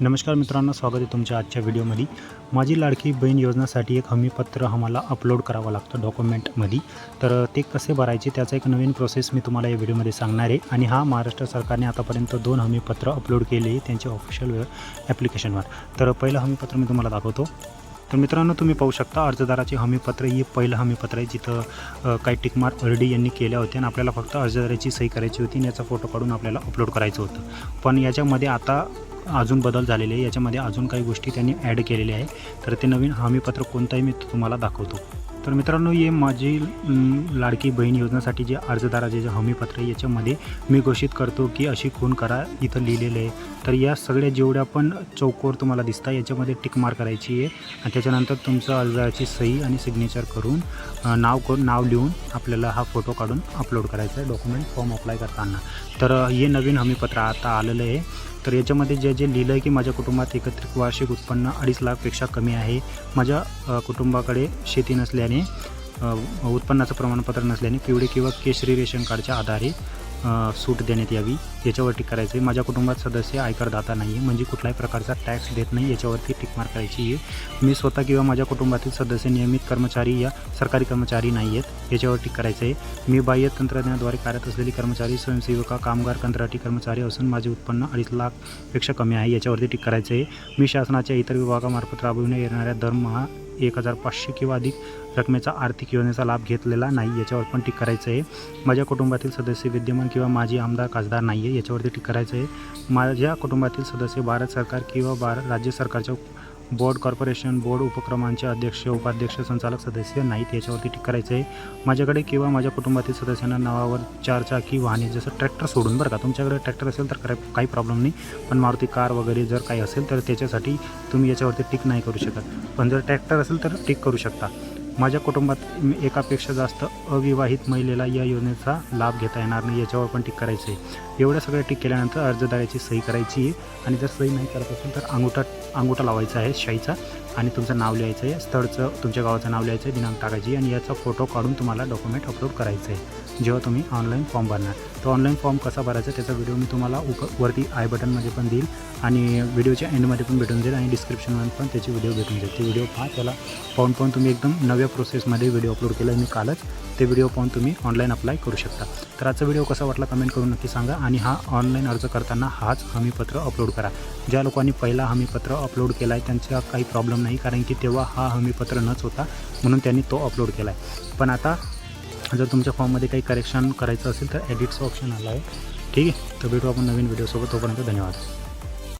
नमस्कार मित्रांनो स्वागत आहे तुमच्या आजच्या व्हिडिओमध्ये. माझी लाडकी बहीण योजनासाठी एक हमीपत्र आम्हाला अपलोड करावं लागतं डॉक्युमेंटमध्ये तर ते कसे भरायचे त्याचा एक नवीन प्रोसेस मी तुम्हाला या व्हिडिओमध्ये सांगणार आहे. आणि हा महाराष्ट्र सरकारने आतापर्यंत दोन हमीपत्र अपलोड केले आहे त्यांच्या ऑफिशियल ॲप्लिकेशनवर तर पहिलं हमीपत्र मी तुम्हाला दाखवतो. तर मित्रांनो तुम्ही पाहू शकता अर्जदाराचे हमीपत्र हे पहिलं हमीपत्र आहे जिथं काही टिकमार्क ऑलरेडी यांनी केल्या होत्या आणि आपल्याला फक्त अर्जदाराची सही करायची होती आणि याचा फोटो काढून आपल्याला अपलोड करायचं होतं. पण याच्यामध्ये आता अजून बदल झालेले आहे. याच्यामध्ये अजून काही गोष्टी त्यांनी ॲड केलेल्या आहे तर ते नवीन हमीपत्र कोणताही मी तुम्हाला दाखवतो. तर मित्रांनो हे माझी लाडकी बहीण योजनेसाठी जे अर्जदाराचे जे हमीपत्र आहे याच्यामध्ये मी घोषित करतो की अशी खून करा इथं लिहिलेलं आहे. तर या सगळ्या जेवढ्या पण चौकोर तुम्हाला दिसता याच्यामध्ये टिक करायची आहे. आणि त्याच्यानंतर तुमचं अर्जाची सही आणि सिग्नेचर करून नाव करून नाव लिहून आपल्याला हा फोटो काढून अपलोड करायचा आहे डॉक्युमेंट फॉर्म अप्लाय करताना. तर हे नवीन हमीपत्र आता आलेलं आहे. तर याच्यामध्ये जे जे लिहिलं आहे की माझ्या कुटुंबात एकत्रित वार्षिक उत्पन्न अडीच लाखपेक्षा कमी आहे. माझ्या कुटुंबाकडे शेती नसल्याने उत्पन्नाचं प्रमाणपत्र नसल्याने पिवळे किंवा केशरी रेशन कार्डच्या आधारे सूट देण्यात यावी याच्यावरती करायचं आहे माझ्या कुटुंबात सदस्य आयकरदाता नाही आहे म्हणजे कुठल्याही प्रकारचा टॅक्स देत नाही याच्यावरती टिकमार करायची आहे. मी स्वतः किंवा माझ्या कुटुंबातील सदस्य नियमित कर्मचारी या सरकारी कर्मचारी नाही आहेत याच्यावरती करायचं आहे मी बाह्य तंत्रज्ञानाद्वारे कार्यरत असलेली कर्मचारी स्वयंसेविका कामगार कंत्राटी कर्मचारी असून माझे उत्पन्न अडीच लाखपेक्षा कमी आहे. याच्यावरती टिक करायचं आहे मी शासनाच्या इतर विभागामार्फत राबविण्यात येणाऱ्या दरमहा एक हजार पाचशे किंवा अधिक रकमेचा आर्थिक योजनेचा लाभ घेतलेला नाही याच्यावर पण टिक करायचं आहे. माझ्या कुटुंबातील सदस्य विद्यमान किंवा माजी आमदार खासदार नाही आहे याच्यावरती टिक करायचं आहे. माझ्या कुटुंबातील सदस्य भारत सरकार किंवा भारत राज्य सरकारच्या बोर्ड कॉर्पोरेशन बोर्ड उपक्रमांचे अध्यक्ष उपाध्यक्ष संचालक सदस्य नाहीत याच्यावरती टिक करायचं आहे. माझ्याकडे किंवा माझ्या कुटुंबातील सदस्यांना नावावर चारचाकी वाहने जसं ट्रॅक्टर सोडून बरं का. तुमच्याकडे ट्रॅक्टर असेल तर काय- काही प्रॉब्लेम नाही पण मारुती कार वगैरे जर काही असेल तर त्याच्यासाठी तुम्ही याच्यावरती टिक नाही करू शकत. पण जर ट्रॅक्टर असेल तर टिक करू शकता. माझ्या कुटुंबात एकापेक्षा जास्त अविवाहित महिलेला या योजनेचा लाभ घेता येणार नाही याच्यावर पण टिक करायचं आहे. एवढ्या सगळ्या टिक केल्यानंतर अर्जदाराची सही करायची आहे. आणि जर सही नाही करत असेल तर अंगुठा अंगुठा लावायचा आहे शाईचा. आणि तुमचं नाव लिहायचं आहे स्थळचं तुमच्या गावाचं नाव लिहायचं आहे दिनांक टाकायची आणि याचा फोटो काढून तुम्हाला डॉक्युमेंट अपलोड करायचं आहे जेव्हा तुम्ही ऑनलाईन फॉर्म भरणार. तो ऑनलाईन फॉर्म कसा भरायचा त्याचा व्हिडिओ मी तुम्हाला उप वरती आय बटनमध्ये पण देईल आणि व्हिडिओच्या एंडमध्ये पण भेटून जाईल आणि डिस्क्रिप्शनमध्ये पण त्याची व्हिडिओ भेटून जाईल. ते व्हिडिओ पहा त्याला पाहून पाहून तुम्ही एकदम नव्या प्रोसेसमध्ये व्हिडिओ अपलोड केला आहे. मी कालच ते व्हिडिओ पाहून तुम्ही ऑनलाईन अप्लाय करू शकता. तर आजचा व्हिडिओ कसा वाटला कमेंट करून नक्की सांगा आणि हा ऑनलाईन अर्ज करताना हाच हमीपत्र अपलोड करा. ज्या लोकांनी पहिला हमीपत्र अपलोड केला आहे त्यांचा काही प्रॉब्लेम नाही कारण की तेव्हा हा हमीपत्र नच होता म्हणून त्यांनी तो अपलोड केला आहे पण आता जर तुमच्या फॉर्ममध्ये काही करेक्शन करायचं असेल तर एडिटचं ऑप्शन आलं आहे. ठीक आहे? तर भेटू आपण नवीन व्हिडिओसोबत तोपर्यंत धन्यवाद.